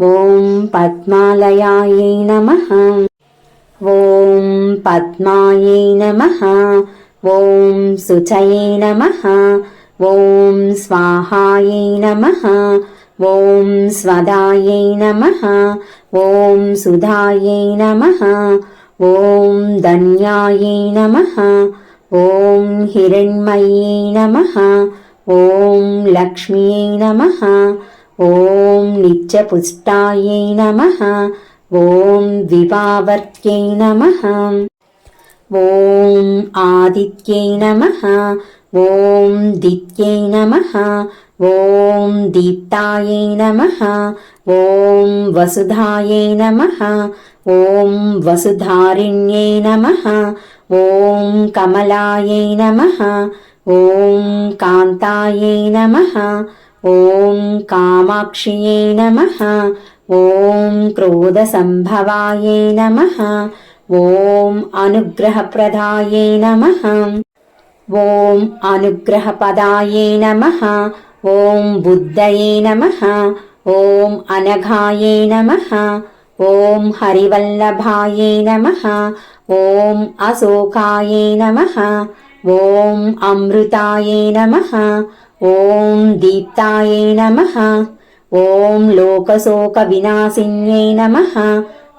ॐ पद्मालयायै नमः ॐ पद्मायै नमः ॐ सुचये नमः ॐ स्वाहायै नमः ॐ स्वदायै नमः ॐ सुधायै नमः ॐ धन्यायै नमः ॐ हिरण्मय्यै नमः ॐ लक्ष्म्यै नमः ॐ नित्यपुष्टायै नमः ॐ विवावर्त्यै नमः ॐ आदित्यै नमः ॐ दित्यै नमः ॐ दीप्तायै नमः ॐ वसुधायै नमः ॐ वसुधारिण्यै नमः ॐ कमलायै नमः ॐ कान्तायै नमः ॐ कामाक्ष्यै नमः ॐ क्रोधसम्भवायै नमः ॐ अनुग्रहप्रदायै नमः ॐ अनुग्रहपदायै नमः ॐ बुद्धये नमः ॐ अनघायै नमः ॐ हरिवल्लभायै नमः ॐ अशोकायै नमः ॐ अमृतायै नमः ఓం దీప్తాయే నమ. ఓం లోకశోక వినాశిన్యై నమ.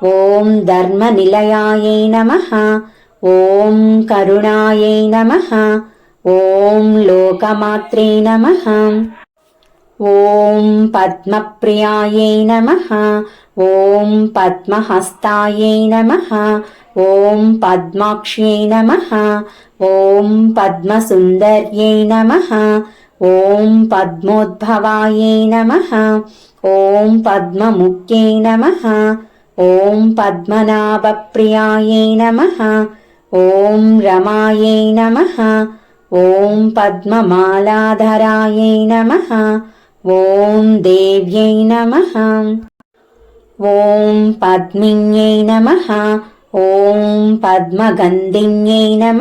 ఓం ధర్మనిలయాయే నమ. ఓం కరుణాయే నమ. ఓం లోకమాత్రే నమ. ఓం పద్మప్రియాయే నమ. ఓం పద్మహస్తాయే నమ. ఓం పద్మాక్ష్యై నమ. ఓం పద్మసుందర్యై నమ. ఓం పద్మోద్భవాయే నమ. ఓం పద్మముఖ్యే నమ. ఓం పద్మనాభప్రియాయే నమ. ఓం రమాయే నమ. ఓం పద్మమాలాధరాయే నమ. ఓం దేవ్యై నమ. ఓం పద్మిన్యై నమ. ఓం పద్మగంధిన్యై నమ.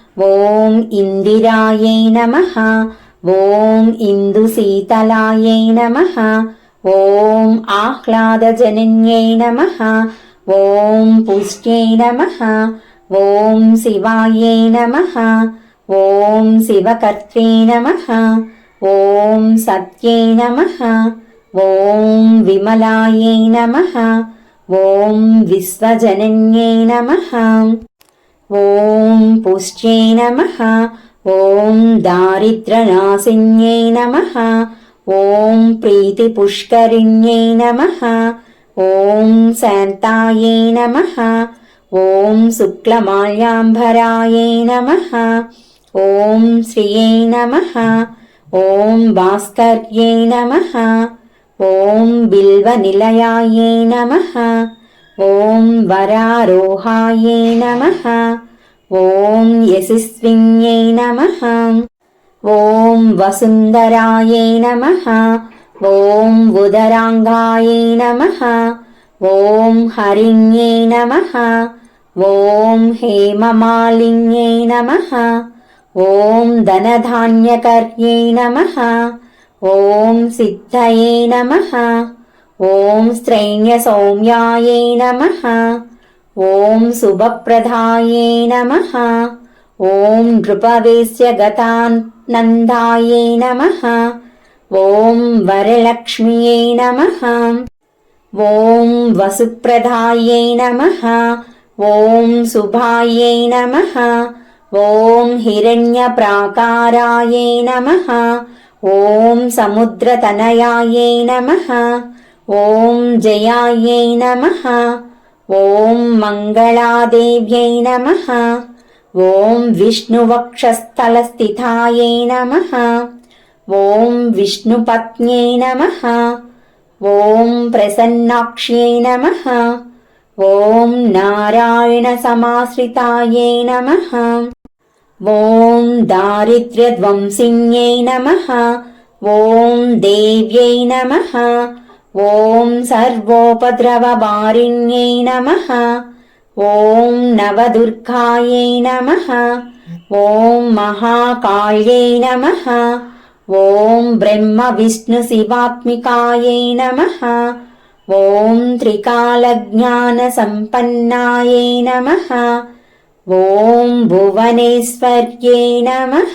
ఓం ఇందిరాయై నమ. ఓం ఇందు ఇందుశీతలాయై నమ. ఓం ఆహ్లాదజనన్యై నమ. ఓం పుష్ట్యై నమ. ఓం శివాయై నమ. ఓం శివకర్త్రే నమ. ఓం సత్యై నమ. ఓం విమలాయై నమ. ఓం విశ్వజనన్యై నమ. ఓం పుష్ట్యై నమ. ఓం దారిద్రనాశిన్యై నమ. ఓం ప్రీతిపుష్కరిణ్యై నమ. ఓం శాంతాయై నమ. ఓం శుక్లమాల్యాంబరాయై నమ. ఓం శ్రియై నమ. ఓం భాస్కర్యై నమ. ఓం బిల్వనిలయాయై నమ. ॐ वरारोहायै नमः ॐ यशस्विन्यै नमः ॐ वसुन्धरायै नमः ॐ उदराङ्गायै नमः ॐ हरिण्यै नमः ॐ हेममालिन्यै नमः ॐ धनधान्यकर्यै नमः ॐ सिद्धये नमः ఓం శ్రైణ్య సౌమ్యాయే నమ. ఓం శుభప్రదాయే నమ. ఓం నృపవేశ్య గతానందాయే నమ. ఓం వరలక్ష్మియే నమ. ఓం వసుప్రదాయే నమ. ఓం శుభాయే నమ. ఓం హిరణ్యప్రాకారాయే నమ. ఓం సముద్రతనయాయే నమ. ఓం జయాయై నమ. ఓం మంగళాదేవ్యై నమ. ఓం విష్ణువక్షస్థలస్థితాయై నమ. ఓం విష్ణుపత్న్యై నమ. ఓం ప్రసన్నాక్ష్యై నమ. ఓం నారాయణసమాశ్రితాయై నమ. ఓం దారిద్ర్యధ్వంసిన్యై నమ. ఓం దేవ్యై నమ. ॐ सर्वोपद्रववारिण्यै नमः ॐ नवदुर्गायै नमः ॐ महाकाल्यै नमः ॐ ब्रह्मविष्णुशिवात्मिकायै नमः ॐ त्रिकालज्ञानसम्पन्नायै नमः ॐ भुवनेश्वर्यै नमः